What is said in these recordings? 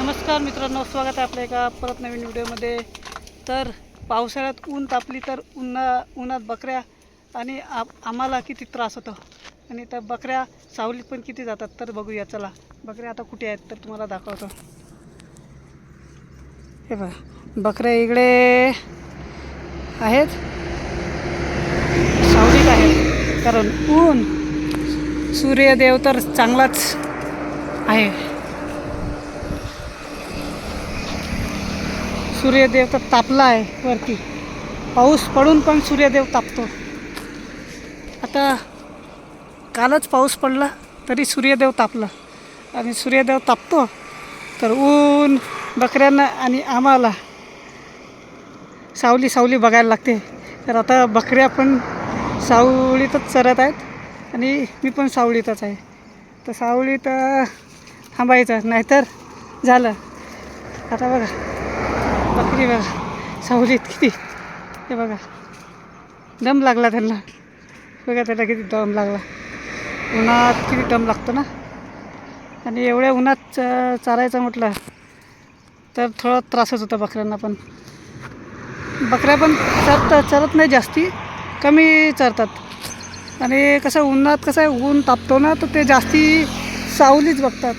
नमस्कार मित्रांनो स्वागत आहे आपल्या एका परत नवीन व्हिडिओमध्ये. तर पावसाळ्यात ऊन तापली तर उन्हा उन्हात बकऱ्या आणि आप आम्हाला किती त्रास होतो. आणि त्या बकऱ्या सावलीत पण किती जातात तर बघूया चला. बकऱ्या आता कुठे आहेत तर तुम्हाला दाखवतो. हे बघा बकऱ्या इकडे आहेत. सावलीत आहेत कारण ऊन सूर्यदेव तर चांगलाच आहे. सूर्यदेव तर तापला आहे वरती. पाऊस पडून पण सूर्यदेव तापतो. आता कालच पाऊस पडला तरी सूर्यदेव तापला. आणि सूर्यदेव तापतो तर ऊन बकऱ्यांना आणि आम्हाला सावली सावली बघायला लागते. तर आता बकऱ्या पण सावलीतच चरत आहेत आणि मी पण सावलीतच आहे. तर सावलीत थांबायचं नाहीतर झालं. आता बघा. बकरी बघा सावलीत किती? हे बघा. दम लागला त्यांना. बघा त्याला किती दम लागला. उन्हात किती दम लागतो ना? आणि एवढ्या उन्हात च चारायचं म्हटलं तर थोडा त्रासच होता बकऱ्यांना पण. बकऱ्या पण चरतात चरत नाही जास्ती कमी चरतात. आणि कसं उन्हात कसं आहे ऊन तापतो ना तर ते जास्ती सावलीच बघतात.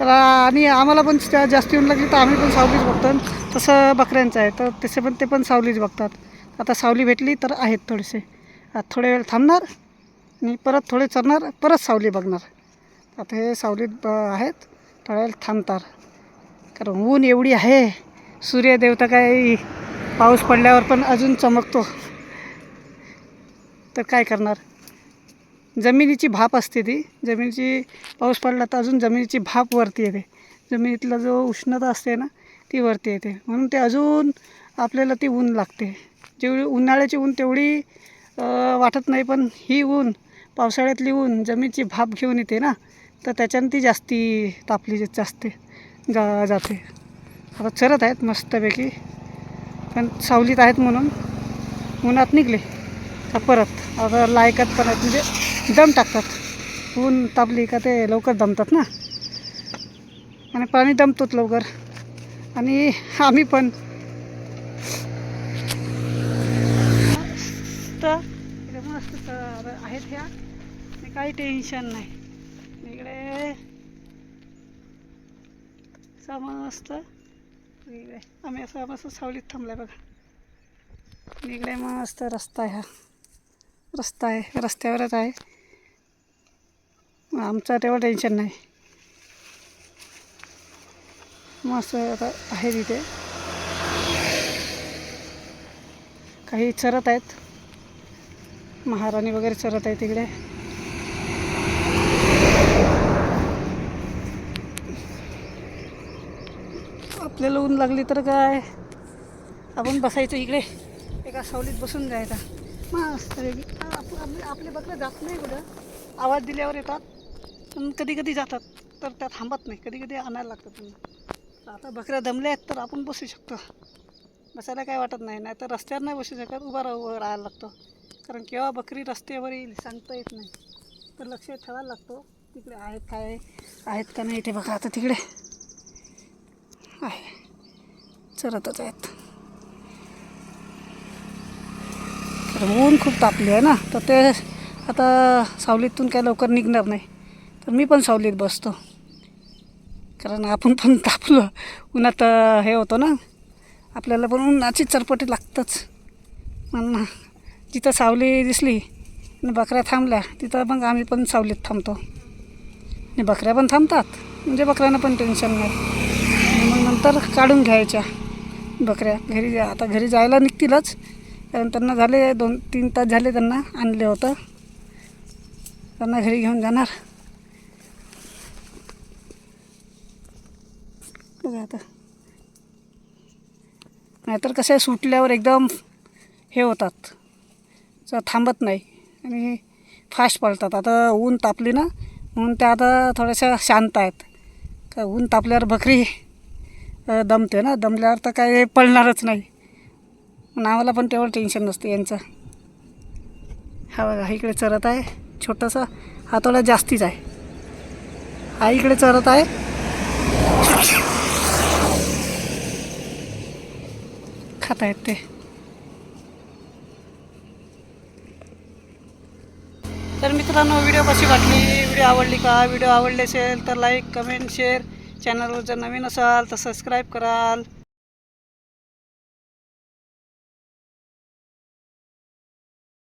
तर आणि आम्हाला पण त्या जास्त ऊन लागली तर आम्ही पण सावलीच बघतो. तसं बकऱ्यांचं आहे तर तसे पण ते पण सावलीच बघतात. आता सावली भेटली तर आहेत थोडेसे. आता थोडे वेळ थांबणार आणि परत थोडे चरणार परत सावली बघणार. आता हे सावलीत ब आहेत थोड्या वेळ थांबतात. कारण ऊन एवढी आहे सूर्यदेवता काय काही पाऊस पडल्यावर पण अजून चमकतो. तर काय करणार? जमिनीची भाप असते ती. जमिनीची पाऊस पडला तर अजून जमिनीची भाप वरती येते. जमिनीतला जो उष्णता असते ना ती वरती येते. म्हणून ते अजून आपल्याला ती ऊन लागते. जेवढी उन्हाळ्याची ऊन तेवढी वाटत नाही पण ही ऊन पावसाळ्यातली ऊन जमिनीची भाप घेऊन येते ना तर त्याच्यानं ती जास्ती तापली जास्त जा जाते. आता चरत आहेत मस्तपैकी. पण सावलीत आहेत म्हणून उन्हात निघले. का परत आता लायकात पण आहेत. म्हणजे दम टाकतात ऊन तापली का ते लवकर दमतात ना. आणि पाणी दमतोच लवकर. आणि आम्ही पण. मस्त. मस्त तर आहेत ह्या. आणि काही टेन्शन नाही. इकडे. समस्त इकडे. आम्ही असं मस्त सावलीत थांबलाय बघा. इकडे मस्त रस्ता आहे हा. रस्ता आहे. रस्त्यावरच आहे. आमचं तेवढं टेन्शन नाही. मस्त आता आहे तिथे. काही चरत आहेत. महाराणी वगैरे चरत आहेत तिकडे. आपल्याला ऊन लागली तर काय? आपण बसायचं इकडे. एका सावलीत बसून जायचा. मस्त आपले आपले बकरं जात नाही कुठं. आवाज दिल्यावर येतात. पण कधी कधी जातात तर त्या थांबत नाही. कधी कधी आणायला लागतात तुम्ही. तर आता बकऱ्या दमल्या आहेत तर आपण बसू शकतो. बसायला काय वाटत नाही नाही तर रस्त्यावर नाही बसू शकत उभा राहू राहायला लागतो. कारण केव्हा बकरी रस्त्यावर येईल सांगता येत नाही. तर लक्ष ठेवायला लागतो तिकडे आहेत काय आहेत का नाही ते बघा आता तिकडे. आहे. चरतच आहेत. तर ऊन खूप तापली आहे ना तर ते आता सावलीतून काय लवकर निघणार नाही. तर मी पण सावलीत बसतो. कारण आपण पण तापलं. उन्हात हे होतो ना आपल्याला पण उन्हाची चरपटी लागतंच. म्हणून जिथं सावली दिसली आणि बकऱ्या थांबल्या तिथं मग आम्ही पण सावलीत थांबतो. आणि बकऱ्या पण थांबतात. म्हणजे बकऱ्यांना पण टेन्शन नाही. मग नंतर काढून घ्यायच्या बकऱ्या. घरी जा आता घरी जायला निघतीलच. कारण त्यांना झाले दोन तीन तास झाले त्यांना आणले होतं. त्यांना घरी घेऊन जाणार. बघा आता. नाहीतर कसे सुटल्यावर एकदम हे होतात. थांबत नाही. आणि फास्ट पळतात. आता ऊन तापली ना म्हणून त्या आता थोड्याशा शांत आहेत. का ऊन तापल्यावर बकरी दमते ना. दमल्यावर तर काय पळणारच नाही. नावाला आम्हाला पण तेवढं टेन्शन नसते यांचं. हा बघा इकडे चरत आहे. छोटासा हा थोडा जास्तीच आहे. हा इकडे चरत आहे. खात आहेत ते तर मित्रांनो व्हिडिओ कशी वाटली? व्हिडिओ आवडली का? व्हिडिओ आवडले असेल तर लाईक कमेंट शेअर चॅनलवर जर नवीन असाल तर सबस्क्राईब कराल.